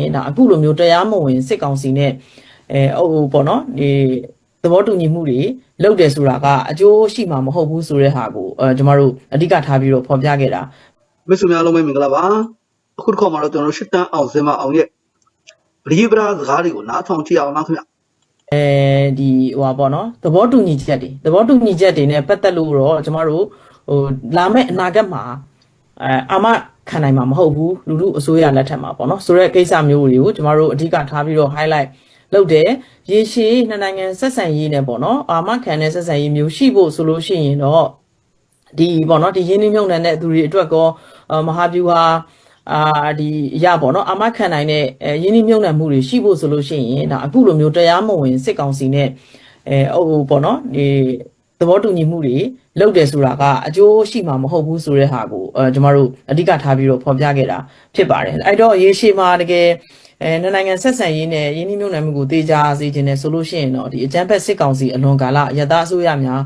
ရင်ဒါအခုလိုမျိုးတရားမဝင်စစ်ကောင်စီနဲ့အဲဟိုပေါ့နော်ဒီသဘောတူညီမှုတွေလုပ်တယ်ဆိုတာကအကျိုးရှိမှာမဟုတ်ဘူးဆိုတဲ့ဟာကိုအဲကျွန်တော်တို့အဓိကထားပြီးတော့ဖော်ပြခဲ့တာမိတ်ဆွေများအားလုံးပဲမင်္ဂလာပါအခုတစ်ခေါက်မှာတော့ကျွန်တော်တို့ရှစ်တန်းအောင်စင်မအောင်ရဲ့ပရိပရာစကားတွေကိုနားထောင်ကြည့်အောင်လားခင်ဗျအဲဒီဟိုပါပေါ့နော်သဘောတူညီချက်တွေသဘောတူညီချက်တွေနဲ့ပတ်သက်လို့တော့ကျမတို့ဟိုလာမယ့်အနာဂတ်မှာ အဲအာမခံနိုင်မှာမဟုတ်ဘူးလူလူအစိုးရလက်ထက်မှာပေါ့နော်ဆိုတော့ကိစ္စမျိုးတွေကိုကျမတို့အဓိကထားပြီးတော့ highlight လုပ်တယ်ရေရှည်နှစ်နိုင်ငံဆက်ဆံရေးနဲ့ပေါ့နော်အာမခံတဲ့ဆက်ဆံရေးမျိုးရှိဖို့ဆိုလို့ရှိရင်တော့ဒီပေါ့နော်ဒီရင်းနှီးမြှုပ်နှံတဲ့သူတွေအတွက်ကောအာမဟာဗျူဟာအာဒီအရပေါ့နော်အာမခံနိုင်တဲ့အဲရင်းနှီးမြှုပ်နှံမှုတွေရှိဖို့ဆိုလို့ရှိရင်ဒါအခုလိုမျိုးတရားမဝင်စစ်ကောင်စီနဲ့အဲဟိုပေါ့နော်ဒီ သဘောတူညီမှုတွေလုပ်တယ်ဆိုတာကအကျိုးရှိမှာမဟုတ်ဘူးဆိုတဲ့ဟာကိုအဲကျွန်တော်တို့အဓိကထားပြီးတော့ဖော်ပြခဲ့တာဖြစ်ပါတယ်အဲ့တော့ရေရှည်မှာတကယ်အဲနှစ်နိုင်ငံဆက်ဆံရေးနဲ့ရင်းနှီးမြှုပ်နှံမှုကိုတေချာစေခြင်းနဲ့ဆိုလို့ရှိရင်တော့ဒီအကြမ်းဖက်စစ်ကောင်စီအလွန်ကာလရတအစိုးရများ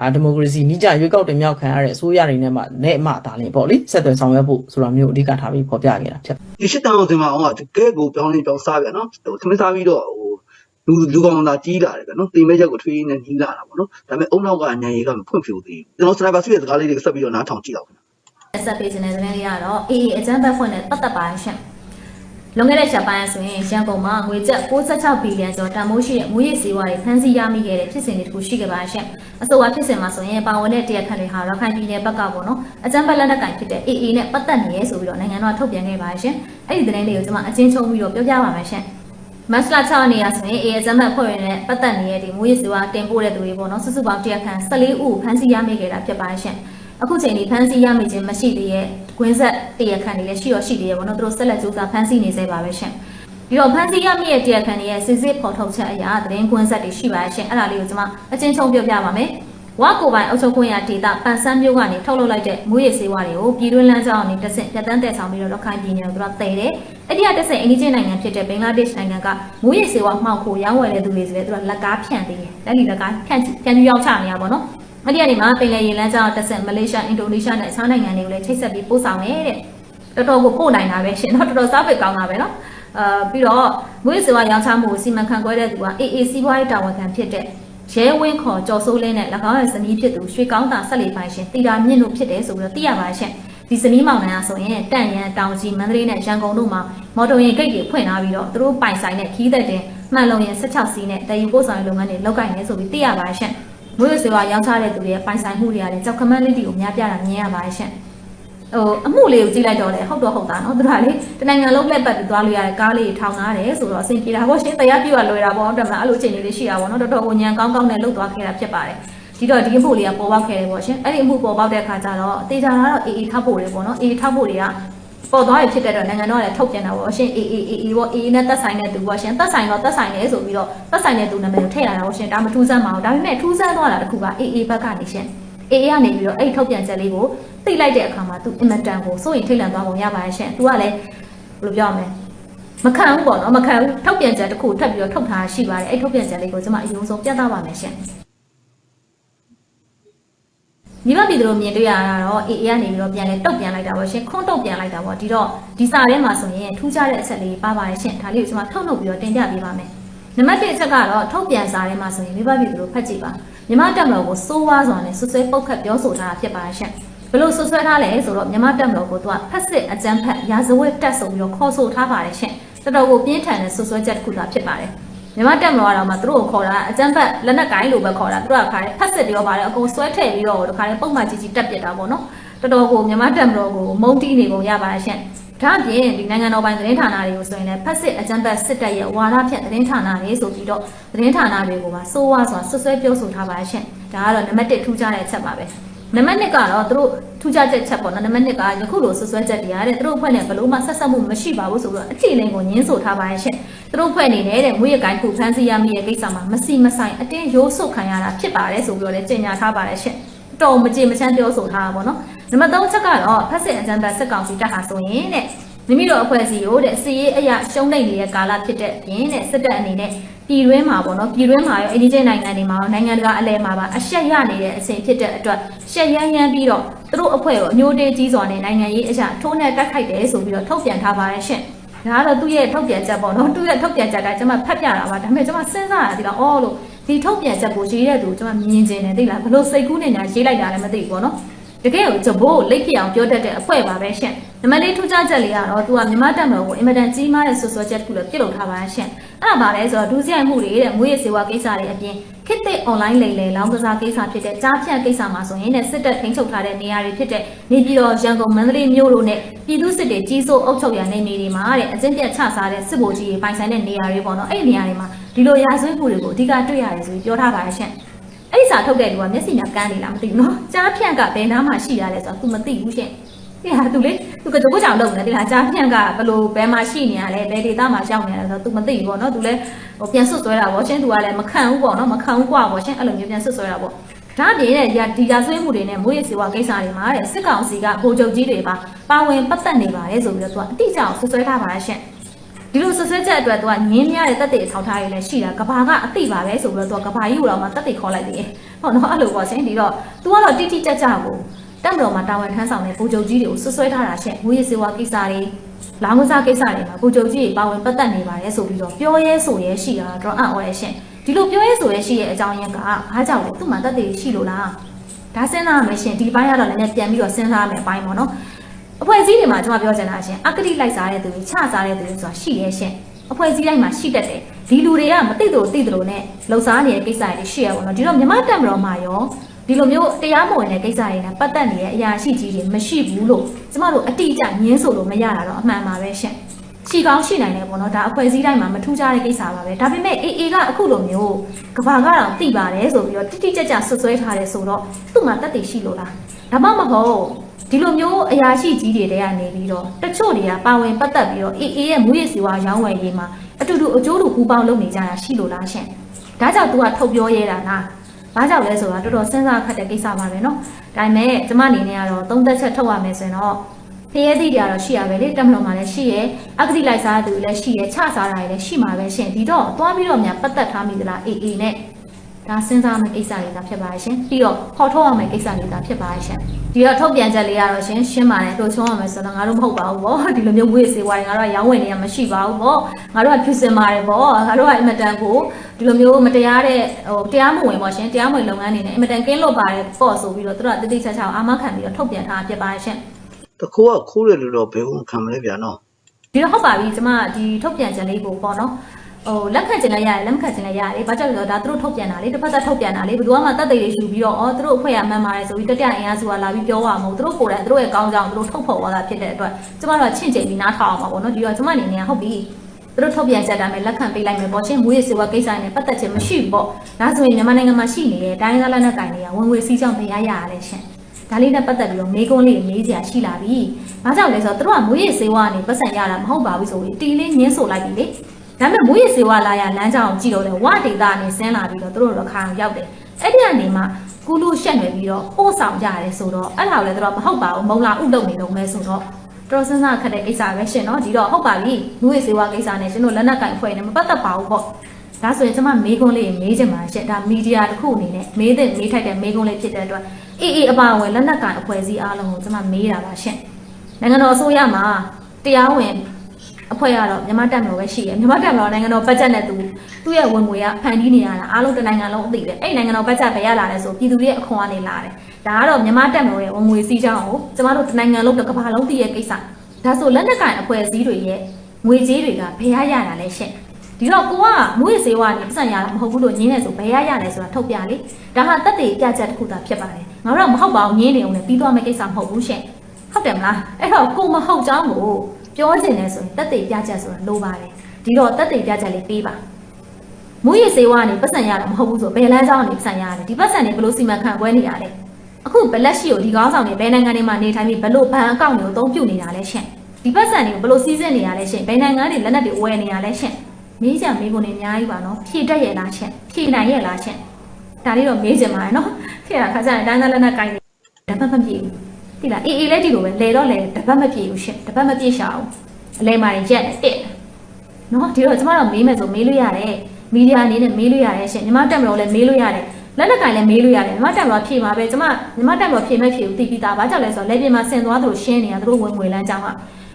အာဒီမိုကရေစီနိကြရွေးကောက်တင်မြောက်ခံရတဲ့အစိုးရတွေနဲ့မှနဲ့မှဒါလည်းပေါ့လေဆက်သွယ်ဆောင်ရွက်ဖို့ဆိုတာမျိုးအဓိကထားပြီးဖော်ပြခဲ့တာဖြစ်ဒီရှစ်တန်းအောင်စင်မအောင်ကတကယ်ကိုပြောင်းလဲပြောင်းစားပြန်နော်ဟိုသမင်းစားပြီးတော့ဟို လူလူကောင်သာကြီးလာတယ်ဗျနော်တင်မဲ့ချက်ကိုထွေးနေကြီးလာတာပေါ့နော်ဒါပေမဲ့အုံနောက်ကညံရီကမဖွင့်ဖြိုးသေးဘူးကျွန်တော်စနိုက်ပါဆွေရဲ့စကားလေးတွေဆက်ပြီးတော့နားထောင်ကြည့်အောင်ခင်ဗျဆက်ပေးခြင်းတဲ့သတင်းလေးကတော့အေးအကြမ်းဖက်ဖွင့်တဲ့ပတ်သက်ပါရှင်လွန်ခဲ့တဲ့ချက်ပိုင်းဆိုရင်ရန်ကုန်မှာငွေကျပ်66ဘီလီယံကျော်တန်ဖိုးရှိတဲ့မူရစ်စေဝါတွေဖမ်းဆီးရမိခဲ့တဲ့ဖြစ်စဉ်တွေတခုရှိခဲ့ပါရှင်အဆိုအဖြစ်စဉ်မှာဆိုရင်ပါဝင်တဲ့တရားခံတွေဟာရခိုင်ပြည်နယ်ဘက်ကပေါ့နော်အကြမ်းဖက်လက်နက်ကင်ဖြစ်တဲ့ AA နဲ့ပတ်သက်နေရဲဆိုပြီးတော့နိုင်ငံတော်ထုတ်ပြန်ခဲ့ပါရှင်အဲ့ဒီသတင်းလေးကိုကျွန်မအချင်းချုပ်ပြီးတော့ပြောပြပါမယ်ရှင် မတ်လ6နေရဆိုရင် AA အကြမ်းဖက်ဖွဲ့ဝင်နဲ့ပတ်သက်နေတဲ့ဒီမူရစ်စေဝါတင်ပို့တဲ့သူတွေပေါ့နော်စုစုပေါင်းတရားခံ14ဦးဖမ်းဆီးရမိခဲ့တာဖြစ်ပါရှင်အခုချိန်ဒီဖမ်းဆီးရမိခြင်းမရှိသေးရဲ့ကွင်းဆက်တရားခံတွေလည်းရှိရောရှိသေးရဲ့ဘောနော်သူတို့ဆက်လက်ကြိုးစားဖမ်းဆီးနေသေးပါပဲရှင်ဒီတော့ဖမ်းဆီးရမိရဲ့တရားခံတွေရဲ့စစ်စစ်ဖော်ထုတ်ချက်အရာသတင်းကွင်းဆက်တွေရှိပါရှင်အဲ့ဒါလေးကိုကျွန်မအချင်းချင်းပြောပြပါမယ်ဝါကိုပိုင်အုပ်ချုပ်ခွင့်ရဒေတာပန်ဆန်းမျိုးကနေထုတ်လုပ်လိုက်တဲ့မူရည်စေဝါတွေကိုပြည်တွင်းလမ်းကြောင်းအနေနဲ့တဆင့်ပြတ်တန်းတဲ့ဆောင်ပြီးတော့ရခိုင်ပြည်နယ်ကိုသူတို့တည်တယ်။ ။အဲ့ဒီကတက်ဆိုင်အင်ဂျင်နိုင်ငံဖြစ်တဲ့ဘင်္ဂလားဒေ့ရှ်နိုင်ငံကငွေရည်စေဝါမှောက်ခိုရောင်းဝယ်တဲ့သူတွေဆိုလဲသူကလက်ကားဖြန့်သေးတယ်။လက်လီလက်ကားဖြန့်ဖြန့်ရောက်ချနေရပါတော့။အဲ့ဒီကနေမှပင်လယ်ရေလမ်းကြောင်းတက်ဆိုင်မလေးရှားအင်ဒိုနီးရှားနဲ့အခြားနိုင်ငံတွေကိုလည်းချိတ်ဆက်ပြီးပို့ဆောင်တယ်တဲ့။တော်တော်ကိုပို့နိုင်တာပဲရှင်နော်တော်တော်စားပေကောင်းတာပဲနော်။အာပြီးတော့ငွေရည်စေဝါရောင်းချမှုကိုစီမံခန့်ခွဲတဲ့သူက AAC ဘွားရေးတာဝန်ခံဖြစ်တဲ့ရဲဝင်းခေါ်ကြော်ဆိုးလင်းနဲ့၎င်းရဲ့ဇနီးဖြစ်သူရွှေကောင်းတာဆက်လီပိုင်ရှင်တီတာမြင့်တို့ဖြစ်တယ်ဆိုပြီးတော့သိရပါရှင့်။ ဒီဇနီးမောင်နှံကဆိုရင်တန့်ရန်တောင်ကြီးမန္တလေးနဲ့ရန်ကုန်တို့မှာမော်တော်ယာဉ်ဂိတ်တွေဖွင့်ထားပြီးတော့သူတို့ပိုင်ဆိုင်တဲ့ခီးသက်တင်မှန်လုံရင်16စီးနဲ့တည်ယူပို့ဆောင်ရေးလုပ်ငန်းတွေလုပ်ကိုင်နေဆိုပြီးသိရပါရှင်မွေးစေဝါရောင်းချတဲ့သူတွေရဲ့ပိုင်ဆိုင်မှုတွေကလည်းကြောက်ခမန်းလေးတွေကိုများပြတာမြင်ရပါတယ်ရှင်ဟိုအမှုလေးကိုကြည့်လိုက်တော့လေဟုတ်တော့ဟုတ်တာနော်သူကလေတနိုင်ငံလုံးလက်ပတ်ပြီးသွားလို့ရတဲ့ကားလေးထောင်ထားတယ်ဆိုတော့အဆင်ပြေတာပေါ့ရှင်တရားပြရလွယ်တာပေါ့တယ်မလားအဲ့လိုအခြေအနေလေးရှိတာပေါ့နော်တော်တော်ကိုညံကောင်းကောင်းနဲ့လှုပ်သွားခဲ့တာဖြစ်ပါတယ် ဒီတော့ဒီအမှုလေးကပေါ်ပေါက်ခဲ့တယ်ပေါ့ရှင်အဲ့ဒီအမှုပေါ်ပေါက်တဲ့အခါကျတော့တေချာကတော့အေးအေးထောက်ဖို့တွေပေါ့နော်အေးထောက်ဖို့တွေကပေါ်သွားရဖြစ်တဲ့တော့နိုင်ငံတော်ကလည်းထုတ်ပြန်တာပေါ့ရှင်အေးအေးအေးအေးပေါ့အေးနဲ့သက်ဆိုင်တဲ့သူပေါ့ရှင်သက်ဆိုင်တော့သက်ဆိုင်တယ်ဆိုပြီးတော့သက်ဆိုင်တဲ့သူနာမည်ကိုထည့်လာတာပေါ့ရှင်ဒါမထူးဆန်းပါဘူးဒါပေမဲ့ထူးဆန်းသွားတာတခုကအေးအေးဘက်ကနေရှင်အေးအေးကနေပြီးတော့အဲ့ဒီထုတ်ပြန်ချက်လေးကိုသိလိုက်တဲ့အခါမှာသူအင်မတန်ကိုစိုးရင်ထိတ်လန့်သွားပုံရပါတယ်ရှင်သူကလည်းဘယ်လိုပြောရမလဲမခံဘူးပေါ့နော်မခံဘူးထုတ်ပြန်ချက်တစ်ခုထပ်ပြီးတော့ထုတ်ထားရှိပါတယ်အဲ့ထုတ်ပြန်ချက်လေးကိုကျွန်မအရင်ဆုံးပြသပါမယ်ရှင် ညီမပြည်သူတို့မြင်တွေ့ရတာတော့ AA ကနေပြီးတော့ပြန်လဲတုတ်ပြန်လိုက်တာပေါ့ရှင်ခွန်းတုတ်ပြန်လိုက်တာပေါ့ဒီတော့ဒီစာထဲမှာဆိုရင်ထူးခြားတဲ့အချက်လေးပါပါတယ်ရှင်ဒါလေးကိုကျွန်မထုတ်လုပ်ပြီးတော့တင်ပြပေးပါမယ်နံပါတ်1အချက်ကတော့ထုတ်ပြန်စာထဲမှာဆိုရင်မိဘပြည်သူတို့ဖတ်ကြည့်ပါမြမတက်မတော်ကိုစိုးဝါးစွာနဲ့ဆွဆွဲပုတ်ခတ်ပြောဆိုထားတာဖြစ်ပါတယ်ရှင်ဘလို့ဆွဆွဲထားလဲဆိုတော့မြမတက်မတော်ကိုသူကဖက်စစ်အကြမ်းဖက်ရာဇဝတ်တက်ဆိုပြီးတော့ခေါ်ဆိုထားပါတယ်ရှင်တော်တော်ကိုပြင်းထန်တဲ့ဆွဆွဲချက်တစ်ခုသာဖြစ်ပါတယ် မြန်မာတက်မတော်ကတော့မှသူတို့ကိုခေါ်တာအကြမ်းဖက်လက်နက်ကိုင်းလို့ပဲခေါ်တာသူတို့ကခါတယ်ဖက်စစ်ပြောပါတယ်အကုန်ဆွဲထည့်ပြီးတော့တခါလေပုံမှန်ကြီးကြီးတက်ပစ်တာပေါ့နော်တော်တော်ကိုမြန်မာတက်မတော်ကိုမုန်းတီးနေပုံရပါတယ်ရှင်ဒါအပြင်ဒီနိုင်ငံတော်ပိုင်းသတင်းဌာနတွေကိုဆိုရင်လည်းဖက်စစ်အကြမ်းဖက်စစ်တပ်ရဲ့ဝါဒဖြန့်သတင်းဌာနတွေဆိုပြီးတော့သတင်းဌာနတွေကိုပါစိုးဝါစွာဆွဆွဲပြောဆိုထားပါရှင်ဒါကတော့နံပါတ်1ထူးခြားတဲ့အချက်ပါပဲနံပါတ်2ကတော့သူတို့ထူးခြားချက်ချက်ပေါ့နော်နံပါတ်2ကယခုလိုဆွဆွဲချက်တွေရတဲ့သူတို့ဖွဲ့နဲ့ဘလို့မှဆက်ဆက်မှုမရှိပါဘူးဆိုတော့အခြေအနေကိုညင်းဆိုထားပါရဲ့ရှင်သူ တို့ဖွဲ့နေနေတဲ့မွေးရကိုင်းခုဖမ်းဆီးရမိရဲ့ကိစ္စမှာမစီမဆိုင်အတင်းရိုးဆုတ်ခံရတာဖြစ်ပါတယ်ဆိုပြီးတော့လည်းကြေညာထားပါတယ်ရှင်တော်မကြေမချမ်းပြောဆိုထားတာပေါ့နော်နံပါတ်3ချက်ကတော့ဖက်စစ်အကြံပတ်စစ်ကောင်စီတပ်ဟာဆိုရင်တဲ့မိမိတို့အဖွဲ့အစည်းကိုတဲ့စီရေးအရာရှုံးနေနေတဲ့ကာလဖြစ်တဲ့ပြင်တဲ့စစ်တပ်အနေနဲ့ပြည်တွင်းမှာပေါ့နော်ပြည်တွင်းမှာရောအင်ဒီဂျင်နိုင်ငံတွေမှာရောနိုင်ငံတကာအလဲမှာပါအရှက်ရနေတဲ့အချိန်ဖြစ်တဲ့အတွက်ရှက်ရမ်းရမ်းပြီးတော့သူတို့အဖွဲ့ကိုအညိုတေးကြီးစွာနဲ့နိုင်ငံရေးအရာထိုးနှက်တက်ခိုက်တယ်ဆိုပြီးတော့ထုတ်ပြန်ထားပါရဲ့ရှင့် ဒါကတော့သူ့ရဲ့ထုတ်ပြန်ချက်ပေါ့နော်သူ့ရဲ့ထုတ်ပြန်ချက်ကကျွန်မဖတ်ပြတာပါဒါပေမဲ့ကျွန်မစဉ်းစားရသေးလားအော်လို့ဒီထုတ်ပြန်ချက်ကိုရေးတဲ့သူကျွန်မမြင်ကျင်တယ်သိလားဘလို့စိတ်ကူးနေညာရေးလိုက်တာလည်းမသိဘူးပေါ့နော်တကယ်ကိုကြဘိုးကိုလိတ်ပြအောင်ပြောတတ်တဲ့အဖွဲ့ပါပဲရှင်နံပါတ်လေးထူးခြားချက်လေးကတော့သူကမြန်မာတပ်မတော်ကိုအင်မတန်ကြီးမားတဲ့ဆွဆွချက်တစ်ခုလည်းပြုတ်လုပ်ထားပါရှင် အဲ့ဒါပါလဲဆိုတော့ဒုစရိုက်မှုတွေတဲ့မွေးရစေဝါကိစ္စတွေအပြင်ခစ်တဲ့ online လိမ်လည်လောင်းကစားကိစ္စဖြစ်တဲ့ကြားဖြတ်ကိစ္စမှာဆိုရင်လည်းစစ်တပ်ထိန်းချုပ်ထားတဲ့နေရာတွေဖြစ်တဲ့နေပြည်တော်ရန်ကုန်မန္တလေးမြို့တို့နဲ့ပြည်သူစစ်တွေကြီးစိုးအုပ်ချုပ်ရနေနေတွေမှာတဲ့အကျင့်ပြတ်ချစားတဲ့စစ်ဗိုလ်ကြီးတွေပိုင်ဆိုင်တဲ့နေရာတွေပေါ့နော်အဲ့ဒီနေရာတွေမှာဒီလိုရာဇဝတ်မှုတွေကိုအဓိကတွေ့ရတယ်ဆိုပြီးပြောထားပါတယ်ရှင်အဲ့ဒီစာထုတ်တဲ့လူကမျက်စိနဲ့ကန်းနေလားမသိဘူးနော်ကြားဖြန့်ကဘယ်နားမှာရှိရလဲဆိုတော့ तू မသိဘူးရှင် ဒီဟာ तू လေ तू ကကြိုးကြောင်လုပ်နေတယ်ဒီလားကြားဖြန့်ကဘယ်လိုဘယ်မှာရှိနေရလဲဘယ်ဒေသမှာရောက်နေရလဲဆိုတော့ तू မသိဘူးပေါ့နော် तू လည်းဟိုပြန်ဆွတ်ဆွဲတာပေါ့ရှင် तू ကလည်းမခံဘူးပေါ့နော်မခံဘူးกว่าပေါ့ရှင်အဲ့လိုမျိုးပြန်ဆွတ်ဆွဲတာပေါ့ဒါအပြင်တဲ့ဒီရာဆွေးမှုတွေနဲ့မွေးရစေဝါကိစ္စတွေမှာတဲ့စစ်ကောင်စီကဗိုလ်ချုပ်ကြီးတွေပါပါဝင်ပတ်သက်နေပါတယ်ဆိုပြီးတော့ तू အတိအကျဆွတ်ဆွဲထားပါရဲ့ရှင်ဒီလိုဆွဆွဲချက်အတွက်သူကငင်းများတဲ့တက်တဲ့အထောက်ထားတွေလည်းရှိတာကဘာကအတိပါပဲဆိုပြီးတော့သူကကဘာကြီးကိုတော့မှတက်တဲ့ခေါ်လိုက်သေးတယ်ဟုတ်နော်အဲ့လိုပေါ့ရှင်ဒီတော့ तू ကတော့တိတိကျကျကို တက်မတော်မှာတာဝန်ထမ်းဆောင်တဲ့ဗိုလ်ချုပ်ကြီးတွေကိုဆွဆွဲထားတာရှင့်ငွေရစေဝါကိစ္စတွေလောင်းကစားကိစ္စတွေမှာဗိုလ်ချုပ်ကြီးတွေပါဝင်ပတ်သက်နေပါတယ်ဆိုပြီးတော့ပြောရဲဆိုရဲရှိတာတော့အံ့ဩရဲရှင့်ဒီလိုပြောရဲဆိုရဲရှိရဲ့အကြောင်းရင်းကဘာကြောင့်လဲသူ့မှာတက်တဲ့ရှိလို့လားဒါစဉ်းစားရမယ်ရှင်ဒီဘိုင်းကတော့လည်းပြန်ပြီးတော့စဉ်းစားရမယ်အပိုင်းပေါ့နော်အဖွဲ့အစည်းတွေမှာကျွန်မပြောချင်တာရှင်အကတိလိုက်စားတဲ့သူတွေချစားတဲ့သူတွေဆိုတာရှိရဲ့ရှင်အဖွဲ့အစည်းတိုင်းမှာရှိတတ်တယ်ဒီလူတွေကမသိတော့သိတယ်လို့နဲ့လှုပ်ရှားနေတဲ့ကိစ္စတွေရှိရပါတော့ဒီတော့မြမတက်မတော်မှာရော ဒီလိုမျိုးတရားမဝင်တဲ့ကိစ္စတွေနဲ့ပတ်သက်နေတဲ့အရာရှိကြီးတွေမရှိဘူးလို့ကျမတို့အတိအကျညင်းဆိုလို့မရတာတော့အမှန်ပါပဲရှင်ရှိကောင်းရှိနိုင်တယ်ပေါ့နော်ဒါအဖွဲ့အစည်းတိုင်းမှာမထူးခြားတဲ့ကိစ္စပါပဲဒါပေမဲ့ AA ကအခုလိုမျိုးကဘာကတော့သိပါတယ်ဆိုပြီးတော့တိတိကျကျဆွဆွဲထားတယ်ဆိုတော့သူ့မှာတက်တည်ရှိလို့လားဒါမှမဟုတ်ဒီလိုမျိုးအရာရှိကြီးတွေတဲကနေပြီးတော့တချို့တွေကပါဝင်ပတ်သက်ပြီးတော့ AA ရဲ့မွေးရစီဝါရောင်းဝယ်ရေးမှာအတူတူအကျိုးတူပူပေါင်းလုပ်နေကြတာရှိလို့လားရှင်ဒါကြောင့် तू ကထုတ်ပြောရဲတာလား ဘာကြောင့်လဲဆိုတာတော်တော်စဉ်းစားခက်တဲ့ကိစ္စပါပဲเนาะဒါပေမဲ့ကျမအနေနဲ့ကတော့သုံးသက်ချက်ထုတ်ရမယ်ဆိုရင်တော့ဖရဲသည့်တွေကတော့ရှိရပဲလေတက်မလို့မှလည်းရှိရဲအဂတိလိုက်စားသူလည်းရှိရဲချစားတာလည်းရှိမှာပဲရှင်ဒီတော့သွားပြီးတော့များပတ်သက်ထားမိသလား AA နဲ့ ဒါစဉ်းစားမယ့်ကိစ္စတွေကဖြစ်ပါရဲ့ရှင်ပြီးတော့ခေါ်ထုတ်ရမယ့်ကိစ္စတွေကဖြစ်ပါရဲ့ရှင်ဒီတော့ထုတ်ပြန်ချက်လေးကတော့ရှင်ရှင်းပါတယ်တို့ချုံးရမယ်ဆိုတော့ငါတို့မဟုတ်ပါဘူးဗောဒီလိုမျိုးဝေးစေဝါတွေငါတို့ကရောင်းဝယ်နေရမရှိပါဘူးဗောငါတို့ကဖြူစင်ပါတယ်ဗောငါတို့ကအင်မတန်ကိုဒီလိုမျိုးမတရားတဲ့ဟိုတရားမဝင်ဗောရှင်တရားမဝင်လုပ်ငန်းတွေနဲ့အင်မတန်ကင်းလွတ်ပါတယ်ပေါ့ဆိုပြီးတော့တို့ကတိတိကျကျအာမခံပြီးတော့ထုတ်ပြန်ထားဖြစ်ပါရဲ့ရှင်တခိုးကခိုးတယ်လို့တော့ဘယ်ဟုတ်ခံမလဲဗျာနော်ဒီတော့ဟုတ်ပါပြီကျမဒီထုတ်ပြန်ချက်လေးကိုပေါ့နော် ဟိုလက်ခံချင်လည်းရတယ်လက်မခံချင်လည်းရတယ်ဘာကြောင့်လဲဆိုတော့ဒါသူတို့ထုတ်ပြန်တာလေတစ်ဖက်သက်ထုတ်ပြန်တာလေဘယ်သူမှတက်သေးတွေယူပြီးတော့အော်သူတို့အဖွဲ့ရမှန်ပါတယ်ဆိုပြီးတတိယအင်အားစုကလာပြီးပြောရမှာမဟုတ်သူတို့ကိုယ်တိုင်သူတို့ရဲ့ကောင်းကြောင်သူတို့ထုတ်ဖော်သွားတာဖြစ်တဲ့အတွက်ကျမတို့ကချင့်ချိန်ပြီးနားထောင်အောင်ပါပေါ့နော်ဒီတော့ကျမအနေနဲ့ဟုတ်ပြီသူတို့ထုတ်ပြန်ချက်တာမဲ့လက်ခံပေးလိုက်မယ်ပေါ့ရှင်မွေးရစေဝါကိစ္စနဲ့ပတ်သက်ခြင်းမရှိဘူးပေါ့ဒါဆိုရင်မြန်မာနိုင်ငံမှာရှိနေတဲ့တိုင်းသားလက်နက်ကိုင်တွေကဝင်ငွေစီးကြောင်းတရားရရလဲရှင်ဒါလေးနဲ့ပတ်သက်ပြီးတော့မေးခွန်းလေးမေးစရာရှိလာပြီ။ဘာကြောင့်လဲဆိုတော့သူတို့ကမွေးရစေဝါကနေပတ်စံရတာမဟုတ်ပါဘူးဆိုပြီးတီလေးညင်းဆိုလိုက်ပြီလေ။ ဒါပေမဲ့မွေးရစေဝါလာရလမ်းကြောင်းကိုကြည့်တော့လေဝဒေတာကနေဆင်းလာပြီးတော့သူတို့တော့ခါအောင်ရောက်တယ်။အဲ့ဒီကနေမှကုလူရှက်နေပြီးတော့ပို့ဆောင်ကြရတယ်ဆိုတော့အဲ့ဒါကိုလည်းသူတို့မဟုတ်ပါဘူးမုံလာဥလုပ်နေလုံးမဲဆိုတော့တော်စဉ်းစားခက်တဲ့ကိစ္စပဲရှင်နော်ဒီတော့ဟုတ်ပါပြီမွေးရစေဝါကိစ္စနဲ့ရှင်တို့လက်နက်ကင်ဖွဲ့နေမပတ်သက်ပါဘူးပေါ့။ဒါဆိုရင်ကျွန်မမေးခွန်းလေးမေးချင်ပါရှင့်ဒါမီဒီယာတစ်ခုအနေနဲ့မေးတဲ့မေးထိုက်တဲ့မေးခွန်းလေးဖြစ်တဲ့အတွက်အေးအေးအပါအဝင်လက်နက်ကင်အဖွဲ့အစည်းအားလုံးကိုကျွန်မမေးတာပါရှင့်နိုင်ငံတော်အစိုးရမှာတရားဝင် အဖွဲ့ရတော့မြန်မာတပ်မတော်ပဲရှိတယ်မြန်မာတပ်မတော်နိုင်ငံတော်ဘတ်ဂျက်နဲ့သူသူ့ရဲ့ဝင်ငွေကဖန်တီးနေရတာအားလုံးတစ်နိုင်ငံလုံးအသိတယ်အဲ့နိုင်ငံတော်ဘတ်ဂျက်ပဲရလာတယ်ဆိုပြည်သူတွေရဲ့အခွန်ကနေလာတယ်ဒါကတော့မြန်မာတပ်မတော်ရဲ့ဝင်ငွေစည်းကြောင်းကိုကျွန်တော်တို့တစ်နိုင်ငံလုံးတစ်ကမ္ဘာလုံးသိရဲ့ကိစ္စဒါဆိုလက်နက်ကင်အဖွဲ့အစည်းတွေရဲ့ငွေကြေးတွေကဘယ်ရရတာလဲရှင့်ဒီတော့ကိုကမွေးစေဝါနဲ့ပတ်စံရတာမဟုတ်ဘူးလို့ညင်းနေဆိုဘယ်ရရလဲဆိုတာထုတ်ပြလေဒါဟာတက်တေပြချက်တစ်ခုသာဖြစ်ပါတယ်ငါတို့ကမဟုတ်ပါဘူးညင်းနေအောင်လည်းပြီးသွားမယ့်ကိစ္စမဟုတ်ဘူးရှင်ဟုတ်တယ်မလားအဲ့တော့ကိုမဟုတ်ကြောင်းကို ပြောချင်တယ်ဆိုရင်တက်တေပြချက်ဆိုတာလိုပါတယ်ဒီတော့တက်တေပြချက်လေးပေးပါမွေးစေဝါနဲ့ပတ်စံရတာမဟုတ်ဘူးဆိုဘယ်လမ်းကြောင်းနဲ့ပတ်စံရတယ်ဒီပတ်စံတွေဘယ်လိုစီမံခန့်ခွဲနေရလဲအခုဘလက်ရှိကိုဒီကောင်းဆောင်တွေဘယ်နိုင်ငံတွေမှာနေထိုင်ပြီးဘယ်လိုဘဏ်အကောင့်တွေကိုအသုံးပြုနေတာလဲရှင်ဒီပတ်စံတွေကိုဘယ်လိုစီးဆင်းနေရလဲရှင်ဘယ်နိုင်ငံတွေလက်နက်တွေဝယ်နေရလဲရှင်မေးကြမေးဖို့နေအများကြီးပါနော်ဖြည့်တတ်ရဲ့လားချက်ဖြည့်နိုင်ရဲ့လားချက်ဒါလေးတော့မေးကြမှာနော်ဖြည့်တာခါကျရင်တိုင်းသားလက်နက်ကင်နေတပတ်မပြည့်ဘူး တိလားအေးအေးလည်းဒီလိုပဲလဲတော့လဲတပတ်မပြည့်ဘူးရှင်တပတ်မပြည့်ရှာအောင်အလဲမာရင်ရက်နဲ့တက်နော်ဒီတော့ကျမတို့မေးမယ်ဆိုမေးလို့ရတယ်မီဒီယာအနေနဲ့မေးလို့ရတယ်ရှင်ညီမတက်မလို့လည်းမေးလို့ရတယ်လက်နက်ကင်လည်းမေးလို့ရတယ်ညီမတက်မလို့ဖြည့်မှာပဲကျမညီမတက်မလို့ဖြည့်မဲ့ဖြည့်ကိုသိပြီးသားဘာကြောင့်လဲဆိုတော့လက်ပြင်မှာဆင်သွားသလိုရှင်းနေတာသူတို့ဝင်ငွေလမ်းကြောင်းက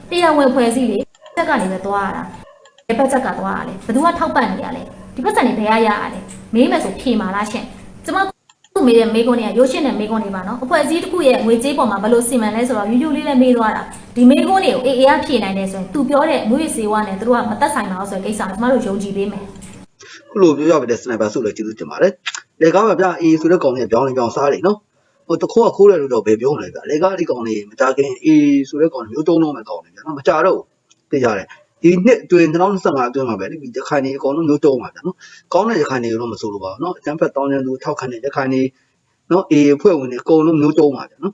တရားဝင်ဖွဲ့စည်းလေက်ကနေပဲသွားရတာဒီဘက်ချက်ကသွားရလဲဘယ်သူကထောက်ပံ့နေရလဲဒီဘက်ဆက်နေဘယ်ရရရလဲမေးမယ်ဆိုဖြေမာလားရှင်ကျမခု မေးတဲ့မေးခွန်းတွေကရိုးရှင်းတဲ့မေးခွန်းတွေပါနော်အဖွဲ့အစည်းတစ်ခုရဲ့ငွေကြေးပေါ်မှာဘယ်လိုစီမံလဲဆိုတော့ယူယူလေးလည်းမေးသွားတာဒီမေးခွန်းတွေကိုအေးအေးကဖြေနိုင်တယ်ဆိုရင်သူပြောတဲ့ငွေစေဝါနဲ့သူတို့ကမသက်ဆိုင်ပါဘူးဆိုတဲ့ကိစ္စကိုကျမတို့ယုံကြည်ပေးမယ်ခုလိုပြောပြပေးတဲ့စနိုက်ပါဆုလည်းကျေးဇူးတင်ပါတယ်လေကားမှာဗျအေးဆိုတဲ့ကောင်လေးပြောင်းနေပြောင်းစားတယ်နော်ဟိုတခိုးကခိုးတယ်လို့တော့ဘယ်ပြောမလဲဗျလေကားဒီကောင်လေးမကြခင်အေးဆိုတဲ့ကောင်လေးမျိုးတုံးတော့မဲ့ကောင်လေးဗျနော်မကြတော့သိကြတယ် ဒီနှစ်အတွင်း2025အတွင်းမှာပဲဒီရခိုင်နေအကောင်လုံးမျိုးတုံးပါဗျနော်ကောင်းတဲ့ရခိုင်နေတော့မဆိုလို့ပါဘူးနော်အကျန်းဖက်တောင်းတဲ့သူထောက်ခံတဲ့ရခိုင်နေနော်အေးဖွဲ့ဝင်တွေအကုန်လုံးမျိုးတုံးပါဗျနော်